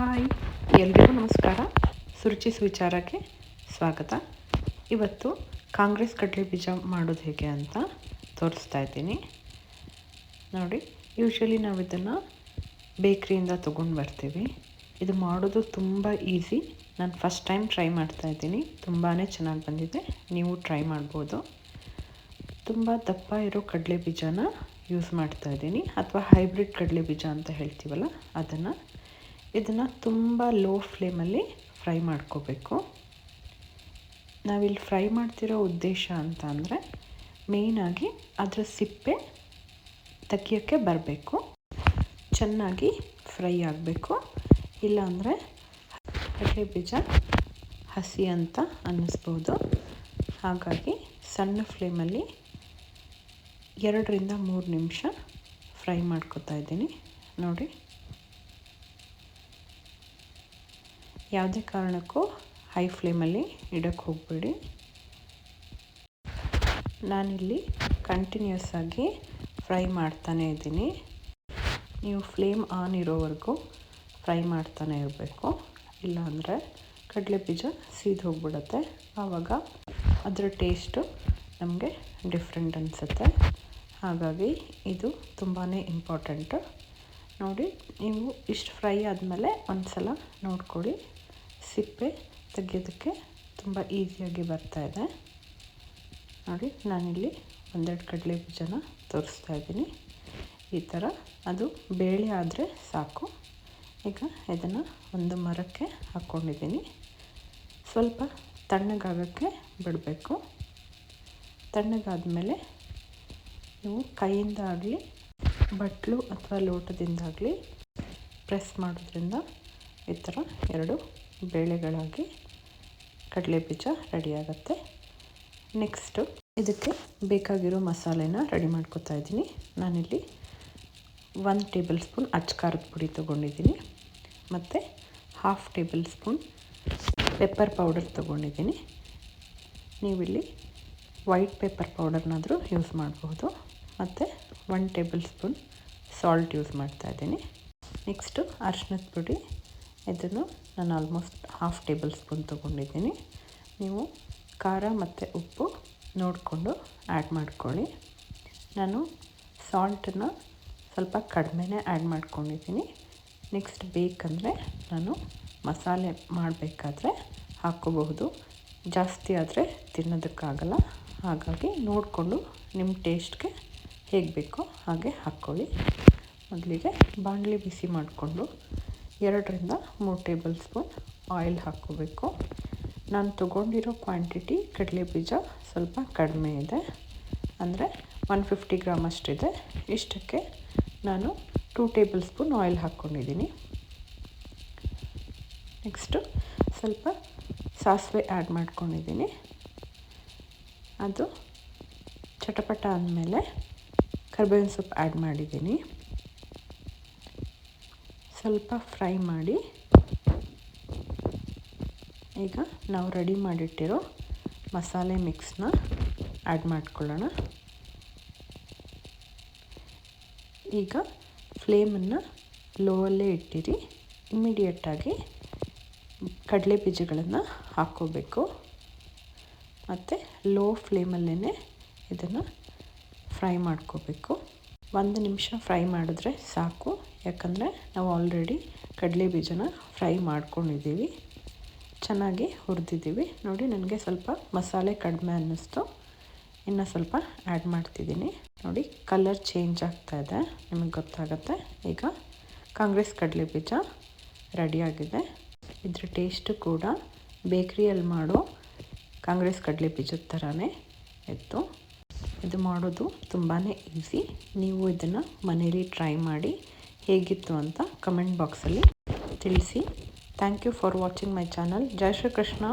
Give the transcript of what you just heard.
Hi. ಎಲ್ರಿಗೂ ನಮಸ್ಕಾರ. ಸುರುಚಿ ಸುವಿಚಾರಕ್ಕೆ ಸ್ವಾಗತ. ಇವತ್ತು ಕಾಂಗ್ರೆಸ್ ಕಡಲೆ ಬೀಜ ಮಾಡೋದು ಹೇಗೆ ಅಂತ ತೋರಿಸ್ತಾ ಇದ್ದೀನಿ. ನೋಡಿ ಯೂಶ್ವಲಿ ನಾವು ಇದನ್ನು ಬೇಕ್ರಿಯಿಂದ ತೊಗೊಂಡು ಬರ್ತೀವಿ. ಇದು ಮಾಡೋದು ತುಂಬ ಈಸಿ ನಾನು ಫಸ್ಟ್ ಟೈಮ್ ಟ್ರೈ ಮಾಡ್ತಾ ಇದ್ದೀನಿ. ತುಂಬಾ ಚೆನ್ನಾಗಿ ಬಂದಿದೆ. ನೀವು ಟ್ರೈ ಮಾಡ್ಬೋದು. ತುಂಬ ದಪ್ಪ ಇರೋ ಕಡಲೆ ಬೀಜನ ಯೂಸ್ ಮಾಡ್ತಾ ಇದ್ದೀನಿ. ಅಥವಾ ಹೈಬ್ರಿಡ್ ಕಡಲೆ ಬೀಜ ಅಂತ ಹೇಳ್ತೀವಲ್ಲ, ಅದನ್ನು ಇದನ್ನು ತುಂಬ ಲೋ ಫ್ಲೇಮಲ್ಲಿ ಫ್ರೈ ಮಾಡ್ಕೋಬೇಕು. ನಾವಿಲ್ಲಿ ಫ್ರೈ ಮಾಡ್ತಿರೋ ಉದ್ದೇಶ ಅಂತ ಅಂದರೆ ಮೇಯ್ನಾಗಿ ಅದರ ಸಿಪ್ಪೆ ತೆಗಿಯೋಕ್ಕೆ ಬರಬೇಕು. ಚೆನ್ನಾಗಿ ಫ್ರೈ ಆಗಬೇಕು. ಇಲ್ಲಾಂದರೆ ಕಡಲೆ ಬೀಜ ಹಸಿ ಅಂತ ಅನ್ನಿಸ್ಬೋದು. ಹಾಗಾಗಿ ಸಣ್ಣ ಫ್ಲೇಮಲ್ಲಿ ಎರಡರಿಂದ ಮೂರು ನಿಮಿಷ ಫ್ರೈ ಮಾಡ್ಕೊತಾ ಇದ್ದೀನಿ. ನೋಡಿ ಯಾವುದೇ ಕಾರಣಕ್ಕೂ ಹೈ ಫ್ಲೇಮಲ್ಲಿ ಇಡೋಕ್ಕೆ ಹೋಗಬೇಡಿ. ನಾನಿಲ್ಲಿ ಕಂಟಿನ್ಯೂಸ್ ಆಗಿ ಫ್ರೈ ಮಾಡ್ತಾನೆ ಇದ್ದೀನಿ. ನೀವು ಫ್ಲೇಮ್ ಆನ್ ಇರೋವರೆಗೂ ಫ್ರೈ ಮಾಡ್ತಾನೆ ಇರಬೇಕು. ಇಲ್ಲಾಂದರೆ ಕಡಲೆ ಬೀಜ ಸೀದು ಹೋಗ್ಬಿಡುತ್ತೆ. ಆವಾಗ ಅದರ ಟೇಸ್ಟು ನಮಗೆ ಡಿಫ್ರೆಂಟ್ ಅನಿಸುತ್ತೆ. ಹಾಗಾಗಿ ಇದು ತುಂಬಾ ಇಂಪಾರ್ಟೆಂಟು ನೋಡಿ, ನೀವು ಇಷ್ಟು ಫ್ರೈ ಆದಮೇಲೆ ಒಂದು ಸಲ ನೋಡ್ಕೊಳ್ಳಿ. ಸಿಪ್ಪೆ ತೆಗೆಯೋದಕ್ಕೆ ತುಂಬ ಈಸಿಯಾಗಿ ಬರ್ತಾಯಿದೆ ನೋಡಿ, ನಾನಿಲ್ಲಿ ಒಂದೆರಡು ಕಡಲೆ ಬೀಜನ ತೋರಿಸ್ತಾ ಇದ್ದೀನಿ. ಈ ಥರ ಅದು ಬೇಳೆ ಆದರೆ ಸಾಕು. ಈಗ ಇದನ್ನು ಒಂದು ಮರಕ್ಕೆ ಹಾಕ್ಕೊಂಡಿದ್ದೀನಿ ಸ್ವಲ್ಪ ತಣ್ಣಗಾಗೋಕ್ಕೆ ಬಿಡಬೇಕು. ತಣ್ಣಗಾದಮೇಲೆ ನೀವು ಕೈಯಿಂದ ಆಗಲಿ, ಬಟ್ಲು ಅಥವಾ ಲೋಟದಿಂದಾಗಲಿ ಪ್ರೆಸ್ ಮಾಡೋದ್ರಿಂದ ಈ ಥರ ಎರಡು ಬೇಳೆಗಳಾಗಿ ಕಡಲೆ ಬೀಜ ರೆಡಿಯಾಗತ್ತೆ. ನೆಕ್ಸ್ಟು ಇದಕ್ಕೆ ಬೇಕಾಗಿರೋ ಮಸಾಲೆನ ರೆಡಿ ಮಾಡ್ಕೊತಾ ಇದ್ದೀನಿ. ನಾನಿಲ್ಲಿ ಒಂದು ಟೇಬಲ್ ಸ್ಪೂನ್ ಅಚ್ಕಾರದ ಪುಡಿ ತೊಗೊಂಡಿದ್ದೀನಿ. ಮತ್ತು half tablespoon pepper powder ತೊಗೊಂಡಿದ್ದೀನಿ. ನೀವಿಲ್ಲಿ ವೈಟ್ ಪೆಪ್ಪರ್ ಪೌಡರ್ನಾದರೂ ಯೂಸ್ ಮಾಡಬಹುದು ಮತ್ತು one tablespoon salt use ಮಾಡ್ತಾ ಇದ್ದೀನಿ. ನೆಕ್ಸ್ಟು ಅರ್ಶಿನದ ಪುಡಿ. ಇದನ್ನು ನಾನು ಆಲ್ಮೋಸ್ಟ್ ಹಾಫ್ ಟೇಬಲ್ ಸ್ಪೂನ್ ತೊಗೊಂಡಿದ್ದೀನಿ. ನೀವು ಖಾರ ಮತ್ತು ಉಪ್ಪು ನೋಡಿಕೊಂಡು ಆ್ಯಡ್ ಮಾಡ್ಕೊಳ್ಳಿ. ನಾನು ಸಾಲ್ಟನ್ನು ಸ್ವಲ್ಪ ಕಡಿಮೆನೇ ಆ್ಯಡ್ ಮಾಡ್ಕೊಂಡಿದ್ದೀನಿ. ನೆಕ್ಸ್ಟ್ ಬೇಕಂದರೆ ನಾನು ಮಸಾಲೆ ಮಾಡಬೇಕಾದ್ರೆ ಹಾಕ್ಕೋಬಹುದು. ಜಾಸ್ತಿ ಆದರೆ ತಿನ್ನೋದಕ್ಕಾಗಲ್ಲ. ಹಾಗಾಗಿ ನೋಡಿಕೊಂಡು ನಿಮ್ಮ ಟೇಸ್ಟ್ಗೆ ಹೇಗೆ ಬೇಕೋ ಹಾಗೆ ಹಾಕ್ಕೊಳ್ಳಿ. ಮೊದಲಿಗೆ ಬಾಣಲಿ ಬಿಸಿ ಮಾಡಿಕೊಂಡು ಎರಡರಿಂದ ಮೂರು ಟೇಬಲ್ ಸ್ಪೂನ್ ಆಯಿಲ್ ಹಾಕ್ಕೋಬೇಕು. ನಾನು ತೊಗೊಂಡಿರೋ ಕ್ವಾಂಟಿಟಿ ಕಡಲೆ ಬೀಜ ಸ್ವಲ್ಪ ಕಡಿಮೆ ಇದೆ. ಅಂದರೆ ಒನ್ ಫಿಫ್ಟಿ ಗ್ರಾಮ್ ಅಷ್ಟಿದೆ. ಇಷ್ಟಕ್ಕೆ ನಾನು ಟೂ ಟೇಬಲ್ ಸ್ಪೂನ್ ಆಯಿಲ್ ಹಾಕ್ಕೊಂಡಿದ್ದೀನಿ. ನೆಕ್ಸ್ಟು ಸ್ವಲ್ಪ ಸಾಸಿವೆ ಆ್ಯಡ್ ಮಾಡ್ಕೊಂಡಿದ್ದೀನಿ. ಅದು ಚಟಪಟ ಅಂದಮೇಲೆ ಕರ್ಬೇವಿನ ಸೊಪ್ಪು ಆ್ಯಡ್ ಮಾಡಿದ್ದೀನಿ. ಸ್ವಲ್ಪ ಫ್ರೈ ಮಾಡಿ ಈಗ ನಾವು ರೆಡಿ ಮಾಡಿಟ್ಟಿರೋ ಮಸಾಲೆ ಮಿಕ್ಸ್ನ ಆ್ಯಡ್ ಮಾಡ್ಕೊಳ್ಳೋಣ. ಈಗ ಫ್ಲೇಮನ್ನು ಲೋವಲ್ಲೇ ಇಟ್ಟಿರಿ. ಇಮ್ಮಿಡಿಯೇಟಾಗಿ ಕಡಲೆ ಬೀಜಗಳನ್ನು ಹಾಕ್ಕೋಬೇಕು. ಮತ್ತು ಲೋ ಫ್ಲೇಮಲ್ಲೇ ಇದನ್ನು ಫ್ರೈ ಮಾಡ್ಕೋಬೇಕು. ಒಂದು ನಿಮಿಷ ಫ್ರೈ ಮಾಡಿದ್ರೆ ಸಾಕು. ಯಾಕಂದರೆ ನಾವು ಆಲ್ರೆಡಿ ಕಡಲೆ ಬೀಜನ ಫ್ರೈ ಮಾಡ್ಕೊಂಡಿದ್ದೀವಿ. ಚೆನ್ನಾಗಿ ಹುರಿದಿದ್ದೀವಿ. ನೋಡಿ, ನನಗೆ ಸ್ವಲ್ಪ ಮಸಾಲೆ ಕಡಿಮೆ ಅನ್ನಿಸ್ತು. ಇನ್ನು ಸ್ವಲ್ಪ ಆ್ಯಡ್ ಮಾಡ್ತಿದ್ದೀನಿ. ನೋಡಿ ಕಲರ್ ಚೇಂಜ್ ಆಗ್ತಾ ಇದೆ. ನಿಮಗೆ ಗೊತ್ತಾಗುತ್ತೆ. ಈಗ ಕಾಂಗ್ರೆಸ್ ಕಡಲೆ ಬೀಜ ರೆಡಿಯಾಗಿದೆ ಇದ್ರ ಟೇಸ್ಟು ಕೂಡ ಬೇಕ್ರಿಯಲ್ಲಿ ಮಾಡೋ ಕಾಂಗ್ರೆಸ್ ಕಡಲೆ ಬೀಜದ ಥರನೇ ಇತ್ತು. ಇದು ಮಾಡೋದು ತುಂಬಾ ಈಸಿ ನೀವು ಇದನ್ನು ಮನೇಲಿ ಟ್ರೈ ಮಾಡಿ ಹೇಗಿತ್ತು ಅಂತ ಕಮೆಂಟ್ ಬಾಕ್ಸಲ್ಲಿ ತಿಳಿಸಿ. Thank you for watching my channel Jai Shri Krishna.